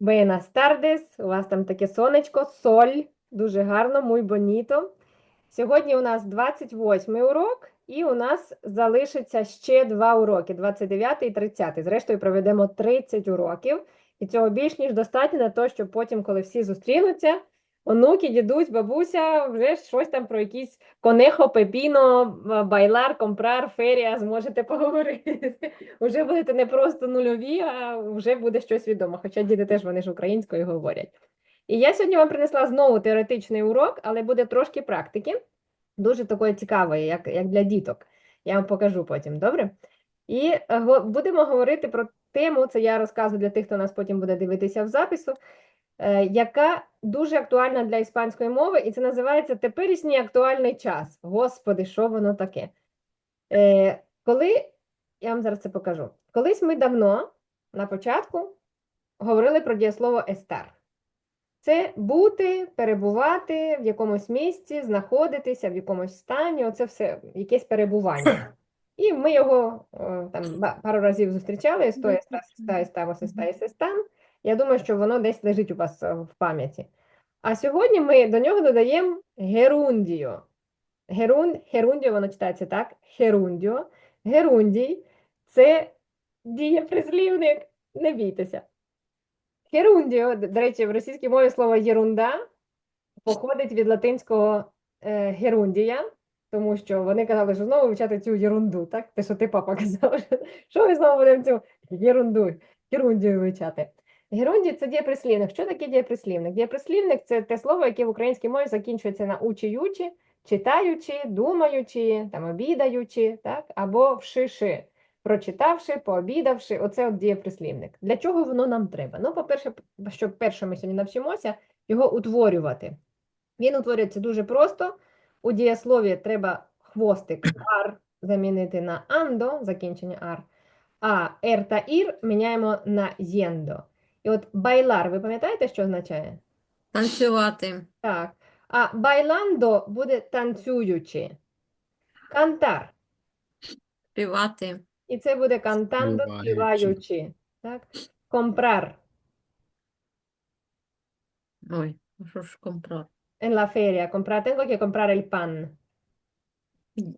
Buenas tardes. У вас там таке сонечко, соль. Дуже гарно, muy bonito. Сьогодні у нас 28 урок, і у нас залишиться ще два уроки: 29 і 30. Зрештою, проведемо 30 уроків. І цього більш ніж достатньо на те, щоб потім, коли всі зустрінуться, онуки, дідусь, бабуся, вже щось там про якісь конехо, пепіно, байлар, компрар, ферія зможете поговорити. Вже будете не просто нульові, а вже буде щось відомо. Хоча діти теж вони ж українською говорять. І я сьогодні вам принесла знову теоретичний урок, але буде трошки практики, дуже такої цікавої, як, як для діток. Я вам покажу потім, добре? І е, будемо говорити про тему, це я розказую для тих, хто нас потім буде дивитися в запису, яка дуже актуальна для іспанської мови, і це називається теперішній актуальний час. Господи, що воно таке? Е, коли, я вам зараз це покажу. Колись ми давно, на початку, говорили про дієслово естар. Це бути, перебувати в якомусь місці, знаходитися в якомусь стані, оце все, якесь перебування. І ми його о, там пару разів зустрічали, есто, еста, сеста, естамос, еста, есестан. Я думаю, що воно десь лежить у вас е, в пам'яті. А сьогодні ми до нього додаємо герундіо. Герун, герундіо, воно читається так, герундіо. Герундій – це дієприслівник, не бійтеся. Герундіо, до речі, в російській мові слово єрунда походить від латинського е, герундія, тому що вони казали, що знову вивчати цю єрунду, так? Те, що ти папа казав, що ми знову будемо цю єрунду, герундію вивчати. Герундій – це дієприслівник. Що таке дієприслівник? Дієприслівник – це те слово, яке в українській мові закінчується на учі-ючі, читаючи, думаючи, там, обідаючи, так? або вшиши. Прочитавши, пообідавши, оце от дієприслівник. Для чого воно нам треба? Ну, по-перше, що перше ми сьогодні навчимося, його утворювати. Він утворюється дуже просто. У дієслові треба хвостик ар замінити на андо, закінчення ар, а ер та ір міняємо на єндо. І от байлар, ви пам'ятаєте, що означає? Танцювати. Так. А байландо буде танцюючи. Кантар. Співати. І це буде кантандо, Співаючи. співаючи. Так? Компрар. Ой, що ж компrar? En la feria. Comprar. Tengo que comprar el pan.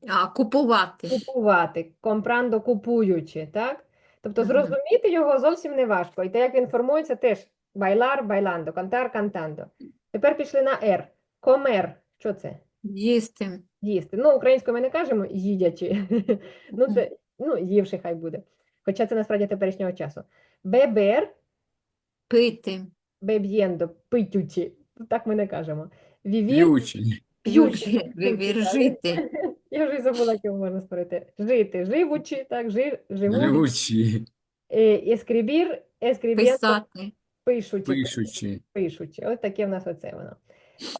А, купувати. Купувати. Comprando, купуючи. Так? Тобто зрозуміти його зовсім не важко. І те, як він формується, теж bailar, bailando, cantar, cantando. Тепер пішли на R. Comer. Що це? Їсти. Їсти. Ну, українською ми не кажемо їдячи. Ну, це, ну, ївши хай буде. Хоча це насправді теперішнього часу. Beber, Пити. bebiendo, питючи. Так ми не кажемо. Vivir, П'ючі. П'ючи. Вивір. Я вже й забула, як його можна створити. Жити, живучи, так, жи, живу. Живучі. Е, Ескрібір, ескрібєнто, Писати. пишучи, Пишучі. пишучи. Ось таке в нас оце воно.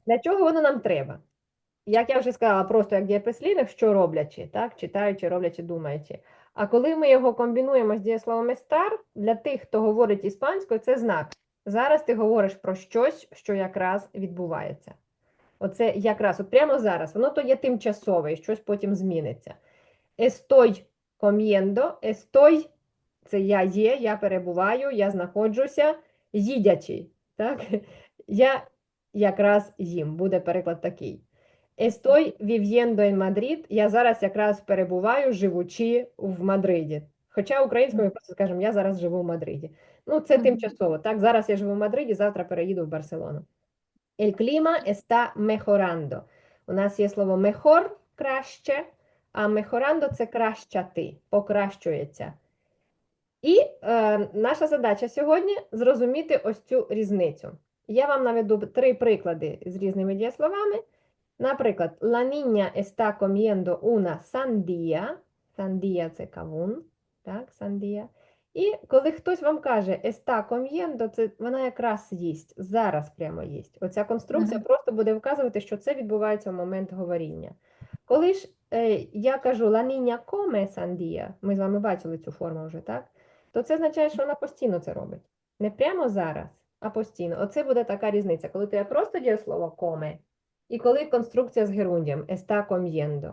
Для чого воно нам треба? Як я вже сказала, просто як дієприслівник, що роблячи, так? Читаючи, роблячи, думаючи. А коли ми його комбінуємо з дієсловом «estar», для тих, хто говорить іспанською, це знак. Зараз ти говориш про щось, що якраз відбувається. Оце якраз, от прямо зараз. Воно то є тимчасове, і щось потім зміниться. Estoy comiendo, estoy – це я є, я перебуваю, я знаходжуся, їдячий. Так? Я якраз їм, буде переклад такий. Estoy viviendo en Madrid, я зараз якраз перебуваю, живучи в Мадриді. Хоча українською ми просто скажемо, я зараз живу в Мадриді. Ну, це тимчасово. Так, зараз я живу в Мадриді, завтра переїду в Барселону. El clima está mejorando. У нас є слово mejor – краще, а mejorando – це кращати, покращується. І е, наша задача сьогодні зрозуміти ось цю різницю. Я вам наведу три приклади з різними дієсловами. Наприклад, la niña está comiendo una sandía. Sandía – це кавун, так, сандія. І коли хтось вам каже está comiendo, це вона якраз їсть, зараз прямо їсть. Оця конструкція Мгм. просто буде вказувати, що це відбувається в момент говоріння. Коли ж е, я кажу la niña come sandía, ми з вами бачили цю форму вже, так? То це означає, що вона постійно це робить. Не прямо зараз, а постійно. Оце буде така різниця, коли тебе просто дієслово come, і коли конструкція з герундієм está comiendo.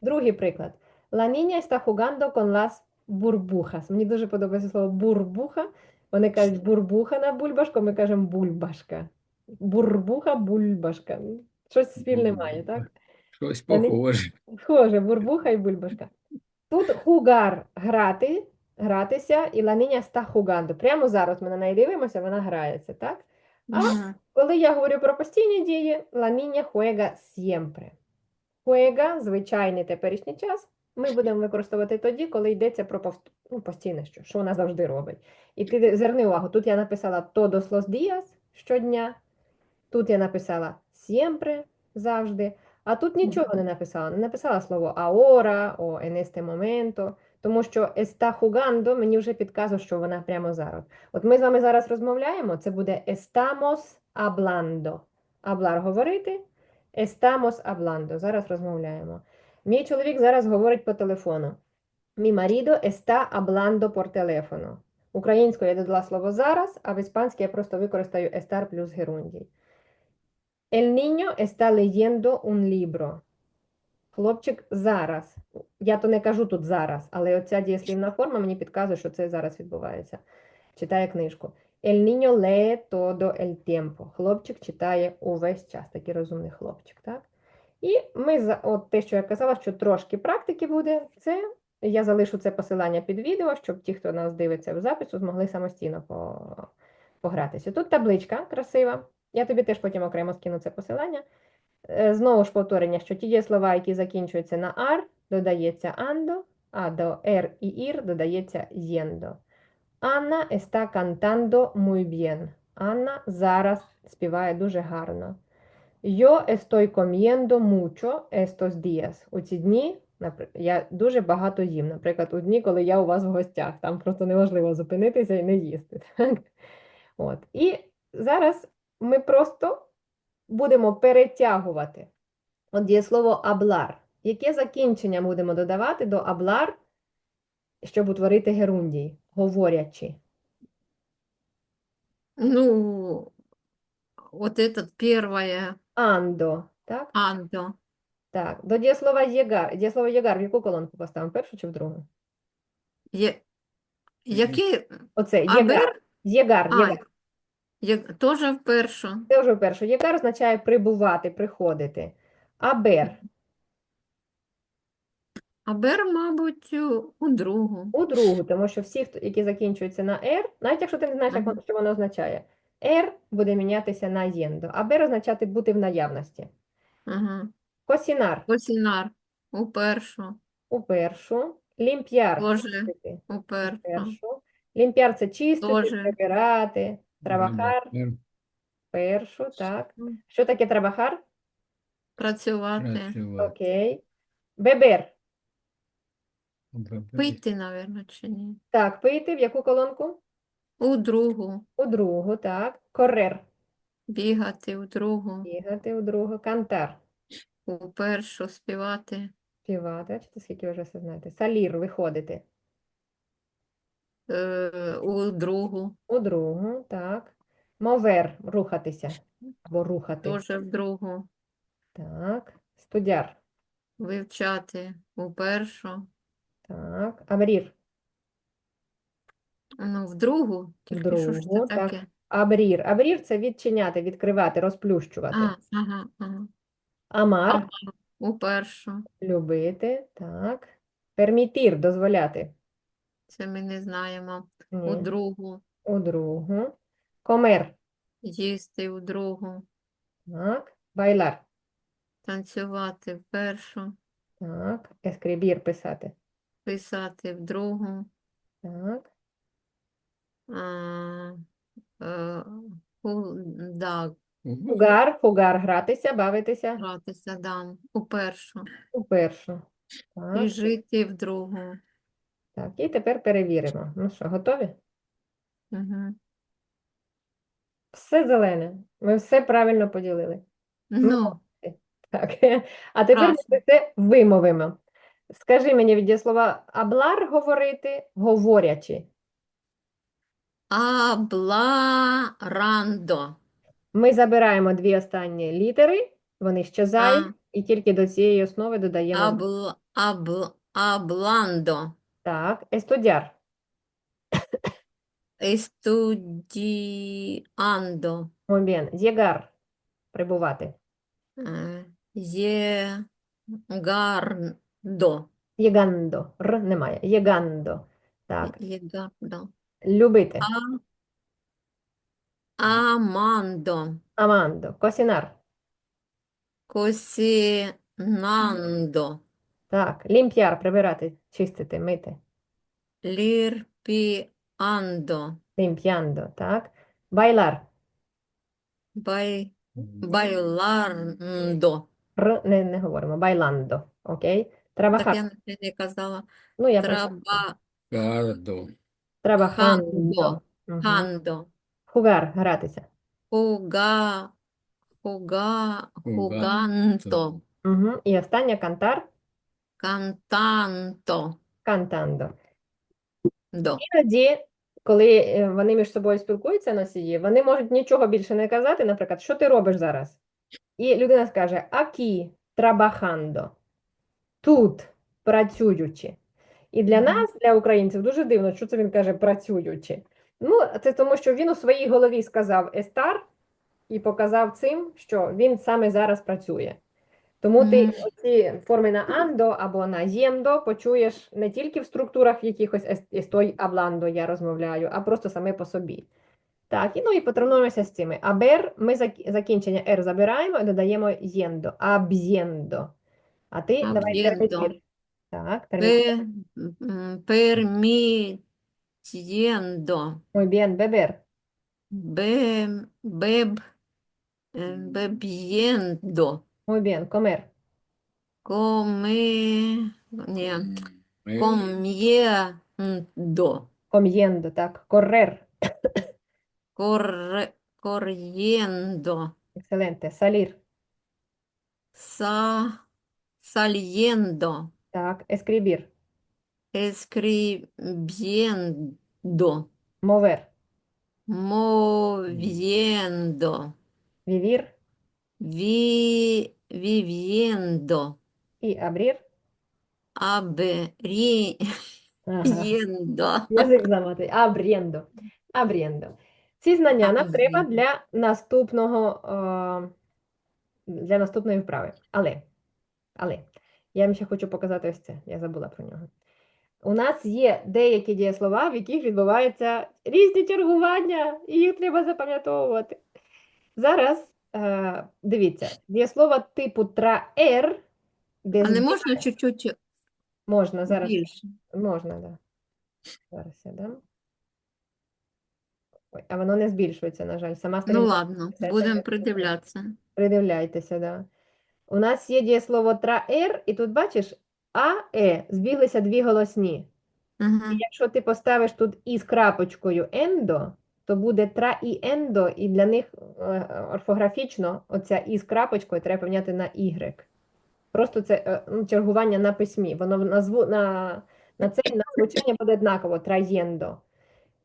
Другий приклад. La niña está jugando con las burbujas. Мені дуже подобається слово бурбуха. Вони кажуть бурбуха на бульбашку, ми кажемо бульбашка. Бурбуха, бульбашка. Щось спільне має, так? Щось похоже. Схоже, бурбуха і бульбашка. Тут хугар грати, гратися, і ла niña está jugando. Прямо зараз ми на неї дивимося, вона грається, так? А коли я говорю про постійні дії, niña juega siempre. Juega, звичайний теперішній час, ми будемо використовувати тоді, коли йдеться про повт- ну, постійне що, що вона завжди робить. І ти зверни увагу, тут я написала todos los días щодня, тут я написала siempre завжди, а тут нічого не написала. Не написала слово ahora о en este momento, тому що está jugando мені вже підказує, що вона прямо зараз. От ми з вами зараз розмовляємо, це буде estamos hablando. Hablar – говорити, estamos hablando. Зараз розмовляємо. Мій чоловік зараз говорить по телефону. Mi marido está hablando por teléfono. Українською я додала слово зараз, а в іспанській я просто використаю estar плюс герундій. El niño está leyendo un libro. Хлопчик зараз. Я то не кажу тут зараз, але оця дієслівна форма мені підказує, що це зараз відбувається. Читає книжку. El niño lee todo el tiempo. Хлопчик читає увесь час. Такий розумний хлопчик, так? І ми от те, що я казала, що трошки практики буде, це я залишу це посилання під відео, щоб ті, хто нас дивиться в запису, змогли самостійно по, погратися. Тут табличка красива. Я тобі теж потім окремо скину це посилання. Е, Знову ж повторення, що ті слова, які закінчуються на ар, додається андо, а до ер і ір додається єндо. Анна está cantando muy bien. Анна зараз співає дуже гарно. Yo estoy comiendo mucho estos días. У ці дні я дуже багато їм. Наприклад, у дні, коли я у вас в гостях. Там просто неможливо зупинитися і не їсти. Так? От. І зараз ми просто будемо перетягувати. От дієслово аблар. Яке закінчення будемо додавати до аблар, щоб утворити герундій, говорячи? Ну, вот этот первое Андо. Так? андо. Так. До дієслова єгар. Дієслово єгар в яку колонку поставимо? Першу чи в другу? Є... Які? Оце єгар. Єгар, А, єгар. є... теж в першу. Це вже перше. Єгар означає прибувати, приходити. Абер Абер, мабуть, у- у другу. у другу, тому що всі, хто- які закінчуються на «ер», навіть якщо ти не знаєш, як воно, що воно означає, «ер» буде мінятися на «єндо», «абер» означати бути в наявності. Ага. Косінар Косінар у першу. у першу, лімп'яр Тоже у першу. Лімп'яр це чистити, Тоже. прибирати, трабахар першу, так. Що таке трабахар? Працювати. Працювати. Окей. Бебер. Пити, мабуть, чи ні? Так, пити в яку колонку? У другу. У другу, так. Коррер. Бігати у другу. Бігати у другу. Кантар. У першу співати. Співати. Бачите, скільки ви вже все знаєте. Салір. Виходити. Е, у другу. У другу, так. Мовер. Рухатися. Або рухати. Теж в другу. Так. Студяр. Вивчати у першу. Так. Абрір. Ну, в другу. Тільки що ж це другу, так. таке? Абрір. Абрір це відчиняти, відкривати, розплющувати. А, ага, ага. Амар. Ага. У першу. Любити. Так. Пермітір. Дозволяти. Це ми не знаємо. У Ні. другу. У другу. Комер. Їсти у другу. Так. Байлар. Танцювати в першу. Так. Ескрибір писати. Писати в другу. Так. Е, да, Фугар. Фугар. Гратися, бавитися. гратися, да, у першу. У першу. І Так. жити в другу. Так. І тепер перевіримо. Ну що, готові? Угу. Все зелене. Ми все правильно поділили. Ну, Так. А тепер ми це вимовимо. Скажи мені від слова аблар говорити, говорячи. Абларандо. Ми забираємо дві останні літери, вони щезають, А. і тільки до цієї основи додаємо Абл, абл, абландо. так, естудяр. estudiando, Muy bien. Llegar. Прибувати. е, llegando, Llegando. Р немає. Llegando. Так. llegando, Любити. а, amando, Amando. Cocinar. cocinando, Так. Limpiar. Прибирати. Чистити. Мити. limpiando, Limpiando. Так. Bailar. bai- bailando. Р не, не говоримо. Bailando. Окей. Так я на це не казала. Ну, я прочитаю. Gardo. Trabajando. Мгм. Trabajando. Jugar. Гратися. Jugar, jugar, jugando, Угу. І останнє cantar. cantando. Cantando. До. Іноді, коли е, вони між собою спілкуються носії, вони можуть нічого більше не казати, наприклад, що ти робиш зараз? І людина скаже aquí trabajando. Тут працюючи. І для нас, для українців, дуже дивно, що це він каже працюючи. Ну, це тому, що він у своїй голові сказав estar і показав цим, що він саме зараз працює. Тому ти ці форми на ando або на yendo почуєш не тільки в структурах якихось «es- estoy hablando, я розмовляю, а просто саме по собі. Так, і ну і потренуємося з цими. Aber ми закінчення R забираємо і додаємо yendo, habiendo. А ти давай Habiendo. перепетір. Так, перепетір. Пе- м, Permitiendo. Muy bien, beber. Бе- Беб, е, bebiendo. Muy bien, comer. Коме, ні, Eh, comiendo. Comiendo, так. Correr. Corre, corriendo. Excelente. Salir. Sa, saliendo. Так. Escribir. Escribiendo. Mover. Moviendo. Vivir. Vi, viviendo. Y abrir. Abriendo. Ага. Язик зламати. Абрєндо. Абрєндо. Ці знання нам треба для наступного, е, для наступної вправи. Але, але, я вам ще хочу показати ось це. Я забула про нього. У нас є деякі дієслова, в яких відбуваються різні чергування, і їх треба запам'ятовувати. Зараз, е, дивіться, дієслова типу траер, де А не можна чуть-чуть можна зараз. більше? Можна, да. Зараз я дам. Ой, а воно не збільшується, на жаль. Сама Ну ладно, будемо придивлятися. Придивляйтеся, да. У нас є дієслово траер, і тут бачиш а, е, збіглися дві голосні. Ага. І якщо ти поставиш тут і з крапочкою ендо, то буде тра і ендо, і для них е, орфографічно оця і з крапочкою треба поміняти на y. Просто це е, ну, чергування на письмі. Воно назву, на, на це на звучання буде однаково траєндо.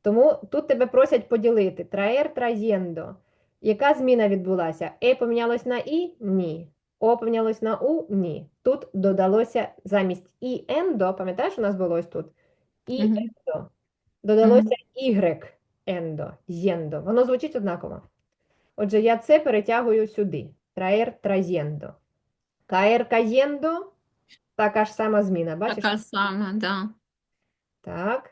Тому тут тебе просять поділити траєр, траєндо. Яка зміна відбулася? Е помінялось на і? Ні. О помінялось на у? Ні. Тут додалося замість і ендо, пам'ятаєш, у нас було ось тут? І ендо. Додалося y ендо, єндо. Воно звучить однаково. Отже, я це перетягую сюди. Траєр, траєндо. Каєр, каєндо. Така ж сама зміна. Бачиш? Така сама, да. Так.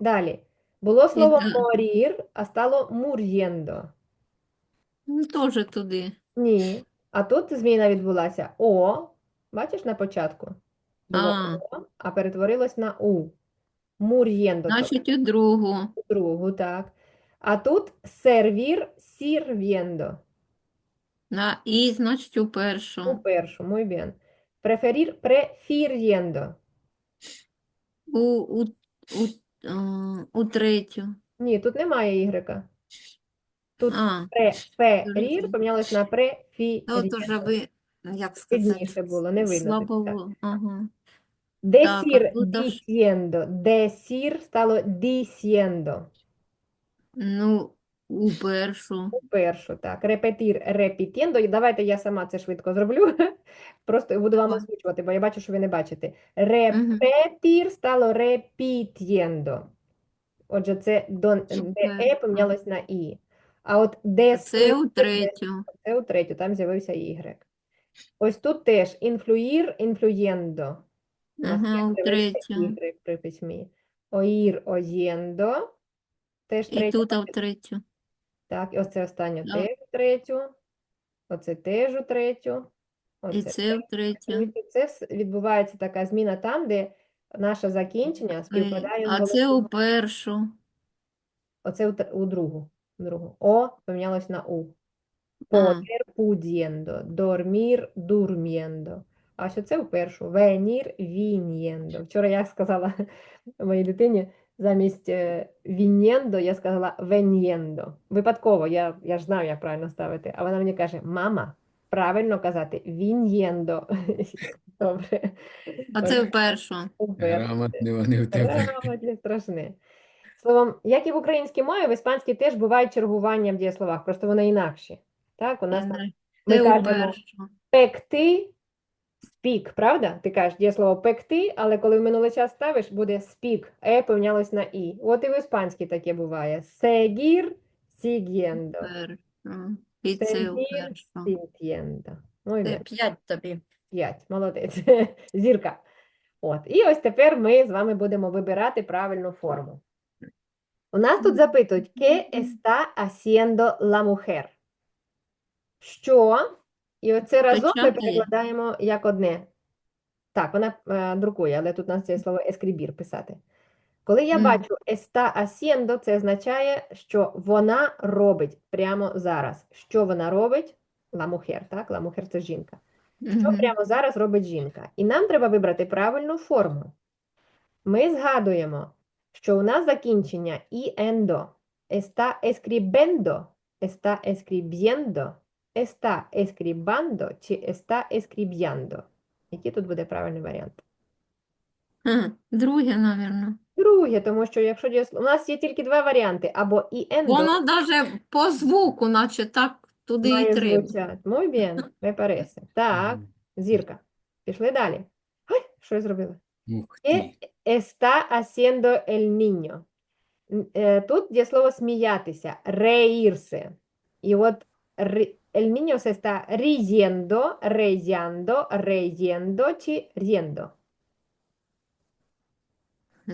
Далі. Було слово да- морір, а стало мур'єндо. Ну, теж туди. Ні. А тут зміна відбулася. О, бачиш на початку? Було А. О, а перетворилось на У. Мур'єндо. Значить, у другу. другу, так. А тут сервір, сірв'єндо. На і, значить, у У першу. першу, muy bien. Preferir, prefiriendo. У, у, у, а, у третю. Ні, тут немає ігрека. Тут А, преферір помінялось на а от уже ви, як сказати, Видніше було, не видно слабо так. було. Ага. Decir а тут аж- diciendo. Decir стало diciendo. Ну, у першу. Першу, так. Repitiendo. І давайте я сама це швидко зроблю. Просто буду вам Давай. озвучувати, бо я бачу, що ви не бачите. Repetir стало repitiendo. Отже, це дон, де Супер. е помінялось на і. А от де Це у третю. це у третю, там з'явився y. Ось тут теж інфлюїр, інфлюєндо. Ага, у третю. y при письмі. Оїр, оєндо. Теж І тут а в третю. Так, і оце останнє Да. теж у третю. Оце теж у третю. І Оце це в третю. третю. Це вс- відбувається така зміна там, де наше закінчення співпадає з А це у першу. Оце у, тр- у другу. Другу. О помінялось на у. Poder pudiendo, dormir durmiendo. А що це у першу? Venir viniendo. Вчора я сказала моїй дитині замість е, viniendo я сказала veniendo. Випадково, я, я ж знаю, як правильно ставити. А вона мені каже: мама, правильно казати viniendo. Добре. а це в першу. У першу. Грамотні вони в тебе. Грамотні страшне. Словом, як і в українській мові, в іспанській теж бувають чергування в дієсловах, просто вони інакші. Так, у нас там ми кажемо пекти, спік, правда? Ти кажеш дієслово пекти, але коли в минулий час ставиш, буде спік, е помінялось на і. От і в іспанській таке буває. Siguiendo. Першу. І це у Seguir, першу. sintiendo. Muy Це bien. п'ять тобі. П'ять, молодець. Зірка. От. І ось тепер ми з вами будемо вибирати правильну форму. У нас тут запитують, ¿Qué está haciendo la mujer? Що? І оце разом ми перекладаємо як одне. Так, вона е, друкує, але тут у нас є слово escribir, писати. Коли я бачу está haciendo, це означає, що вона робить прямо зараз. Що вона робить? La mujer, так? La mujer – це жінка. Що прямо зараз робить жінка? І нам треба вибрати правильну форму. Ми згадуємо, що у нас закінчення «іендо». Está escribiendo, está escribiendo, está escribando чи está escribiendo. Який тут буде правильний варіант? Друге, напевно. Друге, тому що якщо дієсло- у нас є тільки два варіанти, або «іендо» Воно навіть по звуку, наче так туди і має треба. Muy bien, me parece. Так, зірка. Пішли далі. Ой, що я зробила? ¿Qué está haciendo el niño? Н- е, Тут є слово сміятися, reírse. І от ри- el niño se está riendo, reyendo, reyendo чи riendo.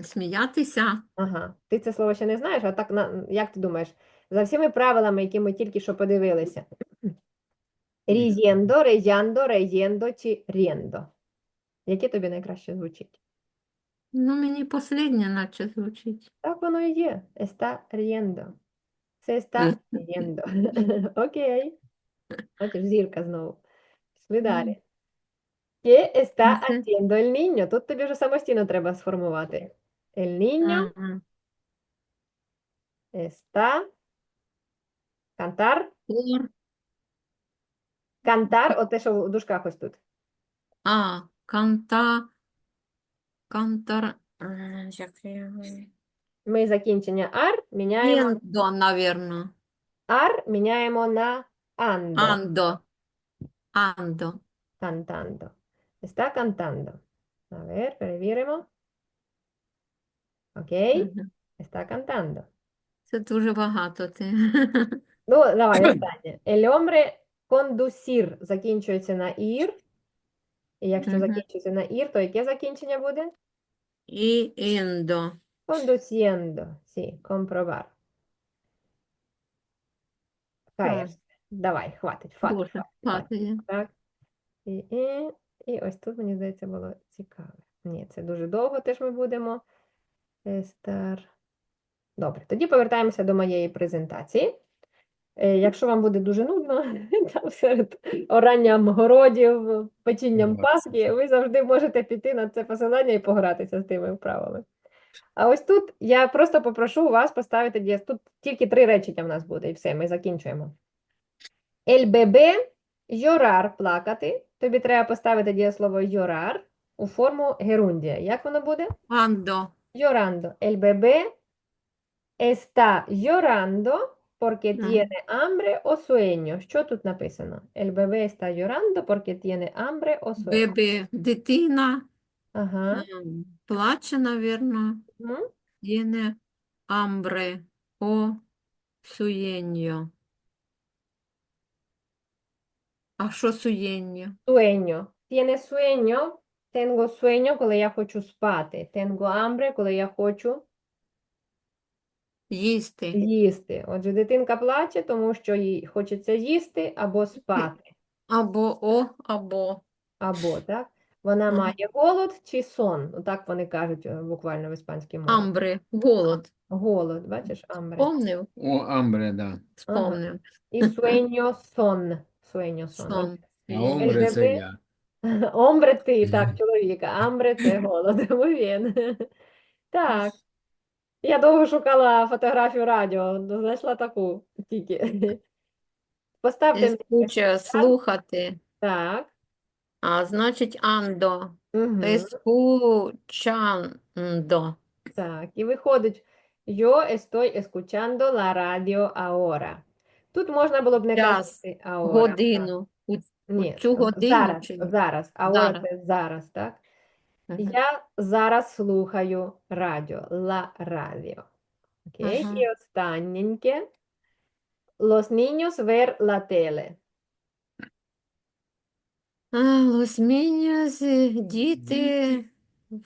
Сміятися. Ага, ти це слово ще не знаєш, а так на, як ти думаєш? За всіми правилами, які ми тільки що подивилися. Riendo, reyendo, reyendo чи riendo. Яке тобі найкраще звучить? Ну, мені последнє наче звучить. Так воно і є. Está riendo. Се está riendo. Окей. Бачиш, зірка знову. Пішли далі. ¿Qué está Мгм. haciendo el niño? Тут тобі вже самостійно треба сформувати. El niño Ага. está cantar. Кор. Cantar, оте, що в дужках ось тут. А, канта. Кантар. Як? Ми закінчення ар міняємо. Єндо, напевно. Ар міняємо на ando. Андо. Андо. Cantando. Está cantando. A ver, перевіримо. Окей. Мгм. Está cantando. Це дуже багато ти. Ну, давай, останнє. El hombre conducir закінчується на ір. І якщо Мгм. закінчується на ір, то яке закінчення буде? І індо. Conduciendo. Sí, comprobar. Caerse. Давай, хватить, Боже, падає. Так. І, і, і ось тут, мені здається, було цікаве. Ні, це дуже довго теж ми будемо. Естер. Добре, тоді повертаємося до моєї презентації. Е, Якщо вам буде дуже нудно, там серед оранням городів, печінням паски, ви завжди можете піти на це посилання і погратися з тими вправами. А ось тут я просто попрошу вас поставити дієс. Тут тільки три речення в нас буде, і все, ми закінчуємо. El bebé llorar – плакати. Тобі треба поставити дієслово llorar у форму герундія. Як воно буде? Андо. Llorando. El bebé está llorando porque Ага. tiene hambre o sueño. Що тут написано? El bebé está llorando porque tiene hambre o sueño. Бебі. Дитина. Ага. ем, Плаче, напевно. Мгм. Єне. hambre o sueño. А що sueño? Sueño. Tiene sueño. Tengo sueño, коли я хочу спати. Tengo hambre, коли я хочу Їсти. їсти. Отже, дитинка плаче, тому що їй хочеться їсти або спати. Або о, або. Або, так? Вона Ага. має голод чи сон. Так вони кажуть е, буквально в іспанській мові. Амбри. Голод. Голод, бачиш, амбре. Помнив? О, амбре, да. Спомнив. І суeño сон. Суeño сон. Сон. А омбре це я. Омбре ти, так, чоловіка. Амбре це голод. Muy bien. Так. Я довго шукала фотографію радіо, знайшла таку тільки. Поставте мені слухати. так. А значить андо. Угу. Escuchando. Так, і виходить Yo estoy escuchando la radio ahora. Тут можна було б не Час, казати ahora. Годину. У Ні, цю годину зараз, чи ні? зараз. Ahora Зараз. це зараз, так? Ага. Я зараз слухаю радіо, la radio. Окей, Ага. і останненьке. Los niños ver la tele. А, Los niños, е, діти,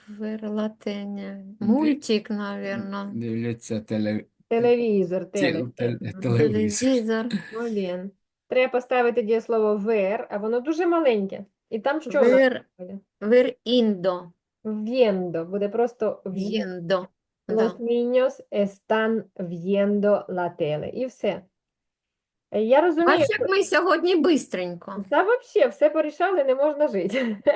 верлатеня. Мультик, навірно. Дивляться теле... Телевізор, теле- телевізор. Телевізор. Ну. Треба поставити дієслово ver, а воно дуже маленьке. І там що в нас Вер, буде? вер індо. Viendo. Буде просто. В'єндо. Да. Los niños están viendo la tele. І все. Е, Я розумію, Бачиш, як ми сьогодні бистренько. Та взагалі все порішали, не можна жити.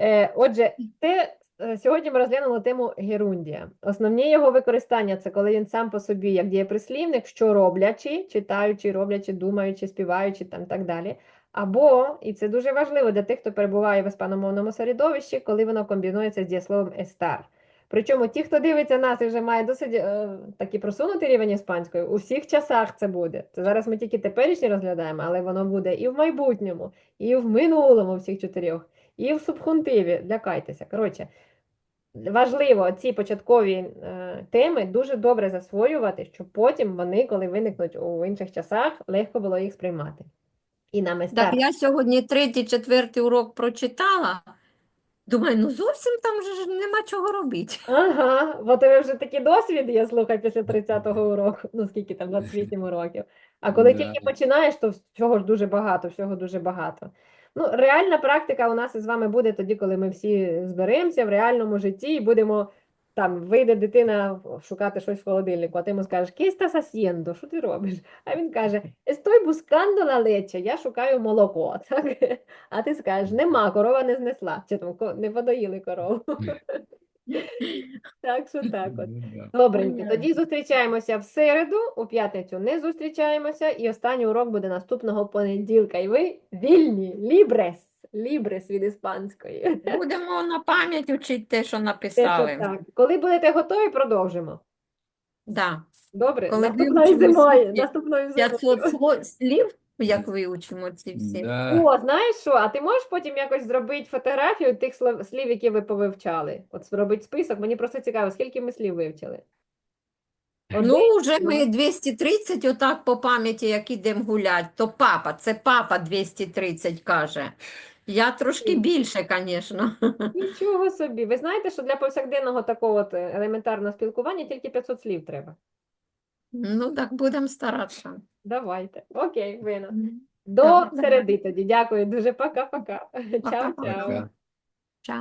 Е, Отже, те, е, сьогодні ми розглянули тему герундія. Основні його використання це коли він сам по собі, як дієприслівник, що роблячи, читаючи, роблячи, думаючи, співаючи там так далі. Або, і це дуже важливо для тих, хто перебуває в іспаномовному середовищі, коли воно комбінується з дієсловом естар. Причому ті, хто дивиться нас і вже має досить е, такий просунутий рівень іспанської, у всіх часах це буде. Це зараз ми тільки теперішні розглядаємо, але воно буде і в майбутньому, і в минулому всіх чотирьох, і в субхунтиві. Лякайтеся. Коротше, важливо ці початкові е, теми дуже добре засвоювати, щоб потім вони, коли виникнуть у інших часах, легко було їх сприймати. І нам Так, я сьогодні третій, четвертий урок прочитала. Думаю, ну зовсім там же ж нема чого робити. Ага, бо тебе вже такий досвід є, слухай, після 30-го уроку, ну скільки там, 28 років. А коли Да. тільки починаєш, то всього ж дуже багато, всього дуже багато. Ну, реальна практика у нас із вами буде тоді, коли ми всі зберемося в реальному житті і будемо там, вийде дитина шукати щось в холодильнику, а ти йому скажеш, «¿Qué estás haciendo?» Що ти робиш? А він каже, «Estoy buscando la leche», я шукаю молоко. Так? А ти скажеш, нема, корова не знесла, чи там не подоїли корову. Так що так от. Ну. Добренько, тоді зустрічаємося в середу, у п'ятницю не зустрічаємося, і останній урок буде наступного понеділка. І ви вільні, лібрес, лібрес від іспанської. Будемо на пам'ять учити те, що Те, що написали. так. Коли будете готові, продовжимо. Да. Добре, Коли наступної вивчимо зимою, всі наступної 500 зимою. сло- слів, як вивчимо ці всі. Да. О, знаєш що? А ти можеш потім якось зробити фотографію тих слов- слів, які ви повивчали? От зробити список. Мені просто цікаво, скільки ми слів вивчили. Один? Ну, вже ми 230 отак по пам'яті, як ідемо гулять, то папа, це папа 230 каже. Я трошки більше, звісно. Нічого собі. Ви знаєте, що для повсякденного такого от е, елементарного спілкування тільки 500 слів треба. Ну, так будемо старатися. Давайте. Окей, вина. До середи тоді. Дякую дуже. Пока-пока. Пока-пока. Чао-чао. Пока.